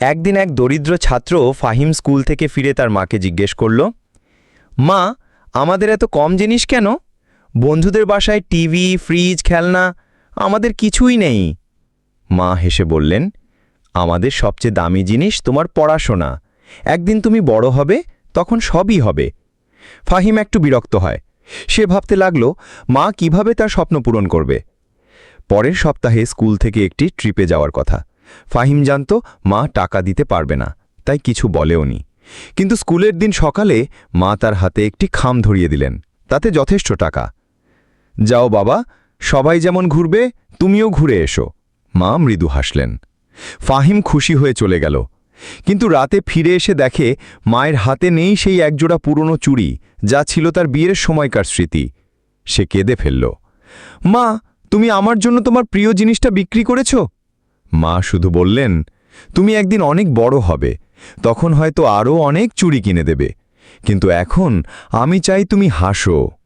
একদিন এক দরিদ্র ছাত্র ফাহিম স্কুল থেকে ফিরে তার মাকে জিজ্ঞেস করল, মা, আমাদের এত কম জিনিস কেন? বন্ধুদের বাসায় টিভি, ফ্রিজ, খেলনা, আমাদের কিছুই নেই। মা হেসে বললেন, আমাদের সবচেয়ে দামি জিনিস তোমার পড়াশোনা। একদিন তুমি বড় হবে, তখন সবই হবে। ফাহিম একটু বিরক্ত হয়। সে ভাবতে লাগল, মা কীভাবে তার স্বপ্ন পূরণ করবে? পরের সপ্তাহে স্কুল থেকে একটি ট্রিপে যাওয়ার কথা। ফাহিম জানত মা টাকা দিতে পারবে না, তাই কিছু বলেওনি কিন্তু স্কুলের দিন সকালে মা তার হাতে একটি খাম ধরিয়ে দিলেন, তাতে যথেষ্ট টাকা। যাও বাবা, সবাই যেমন ঘুরবে, তুমিও ঘুরে এসো। মা মৃদু হাসলেন। ফাহিম খুশি হয়ে চলে গেল। কিন্তু রাতে ফিরে এসে দেখে মায়ের হাতে নেই সেই একজোড়া পুরনো চুড়ি, যা ছিল তার বিয়ের সময়কার স্মৃতি। সে কেঁদে ফেলল। মা, তুমি আমার জন্য তোমার প্রিয় জিনিসটা বিক্রি করেছ? মা শুধু বললেন, তুমি একদিন অনেক বড় হবে, তখন হয়তো আরও অনেক চুরি কিনে দেবে, কিন্তু এখন আমি চাই তুমি হাসো।